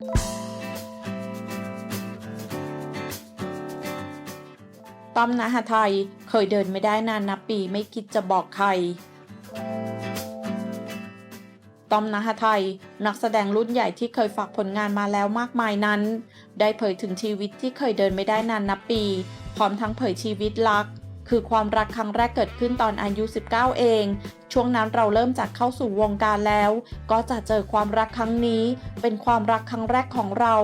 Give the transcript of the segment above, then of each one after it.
ต้อมนะหไทยเคยเดินไม่ได้นานนับปีไม่คิดจะบอกใคร ต้อมนะหไทยนักแสดงรุ่นใหญ่ที่เคยฝากผลงานมาแล้วมากมายนั้น ได้เผยถึงชีวิตที่เคยเดินไม่ได้นานนับปี พร้อมทั้งเผยชีวิตรัก คือความรักครั้งแรกเกิดขึ้นตอนอายุ 19 เอง ช่วงนั้นเราเริ่มจากเข้าสู่วงการแล้ว ก็จะเจอความรักครั้งนี้ เป็นความรักครั้งแรกของเรา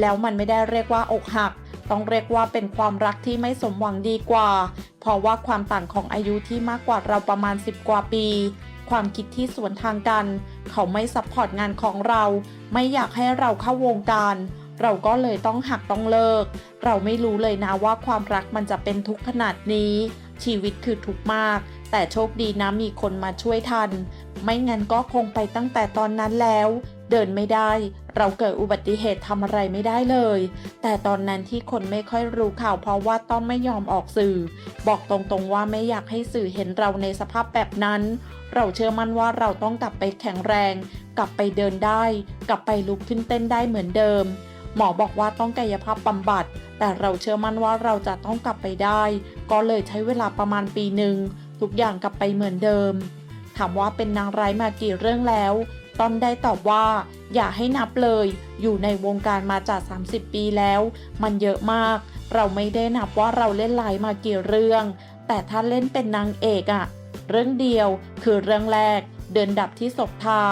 แล้วมันไม่ได้เรียกว่าอกหัก ต้องเรียกว่าเป็นความรักที่ไม่สมหวังดีกว่า เพราะว่าความต่างของอายุที่มากกว่าเราประมาณ 10 กว่าปี ความคิดที่สวนทางกัน เขาไม่ซัพพอร์ตงานของเรา ไม่อยากให้เราเข้าวงการ เราก็เลยต้องหักต้องเลิก เราไม่รู้เลยนะว่าความรักมันจะเป็นทุกข์ขนาดนี้ ชีวิตคือทุกข์มาก แต่โชคดีนะมีคนมาช่วยทัน ไม่งั้นก็คงไปตั้งแต่ตอนนั้นแล้ว เดินไม่ได้ เราเกิดอุบัติเหตุทำอะไรไม่ได้เลย แต่ตอนนั้นที่คนไม่ค่อยรู้ข่าวเพราะว่าต้อมไม่ยอมออกสื่อ บอกตรงๆว่าไม่อยากให้สื่อเห็นเราในสภาพแบบนั้น เราเชื่อมั่นว่าเราต้องกลับไปแข็งแรง กลับไปเดินได้ กลับไปลุกขึ้นเต้นได้เหมือนเดิม หมอบอกว่าต้องกายภาพบำบัด แต่เราเชื่อมั่นว่าเราจะต้องกลับไปได้ ก็เลยใช้เวลาประมาณปีหนึ่งทุกอย่างกลับไปเหมือนเดิม ถามว่าเป็นนางร้ายมากี่เรื่องแล้วต้อมได้ตอบว่า อย่าให้นับเลย อยู่ในวงการมาจาก 30 ปีแล้ว มันเยอะมาก เราไม่ได้นับว่าเราเล่นร้ายมากี่เรื่อง แต่ถ้าเล่นเป็นนางเอกอะเรื่องเดียวคือเรื่องแรก เดินดับที่ศพทา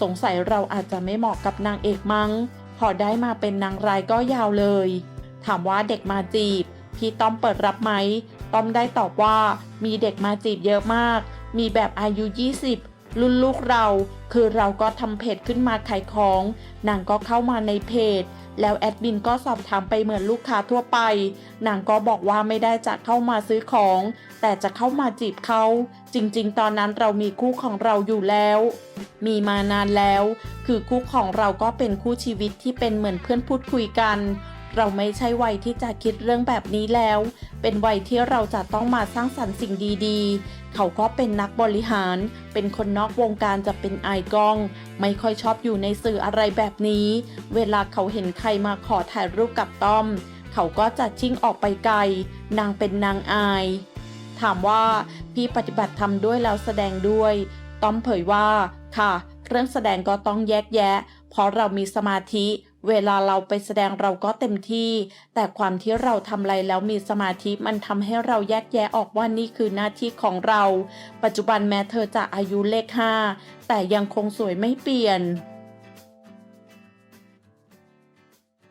สงสัยเราอาจจะไม่เหมาะกับนางเอกมั้ง พอได้มาเป็นนางร้ายก็ยาวเลย ถามว่าเด็กมาจีบ พี่ต้อมเปิดรับไหม ต้อมได้ตอบว่ามีเด็กมาจีบเยอะมาก มีแบบอายุ 20 รุ่นลูกเรา คือเราก็ทำเพจขึ้นมาขายของนางก็เข้ามาในเพจ แล้วแอดมินก็สอบถามไปเหมือนลูกค้าทั่วไปนางก็บอกว่าไม่ได้จะเข้ามาซื้อของ แต่จะเข้ามาจีบเขา จริง ๆ ตอนนั้นเรามีคู่ของเราอยู่แล้ว มีมานานแล้ว คือคู่ของเราก็เป็นคู่ชีวิตที่เป็นเหมือนเพื่อนพูดคุยกัน เราไม่ใช่วัยที่จะคิดเรื่องแบบนี้แล้ว เป็นวัยที่เราจะต้องมาสร้างสรรค์สิ่งดีๆ เขาก็เป็นนักบริหาร เป็นคนนอกวงการจะเป็นไอกล้อง ไม่ค่อยชอบอยู่ในสื่ออะไรแบบนี้ เวลาเขาเห็นใครมาขอถ่ายรูปกับต้อม เขาก็จะชิ่งออกไปไกล นางเป็นนางอายถามว่าพี่ปฏิบัติธรรมด้วยแล้วแสดงด้วย ต้อมเผยว่า ค่ะ เรื่องแสดงก็ต้องแยกแยะ เพราะเรามีสมาธิ เวลาเราไปแสดงเราก็เต็มที่ แต่ความที่เราทำอะไรแล้วมีสมาธิมันทำให้เราแยกแยะออกว่านี่คือหน้าที่ของเรา ปัจจุบันแม้เธอจะอายุเลขห้าแต่ยังคงสวยไม่เปลี่ยน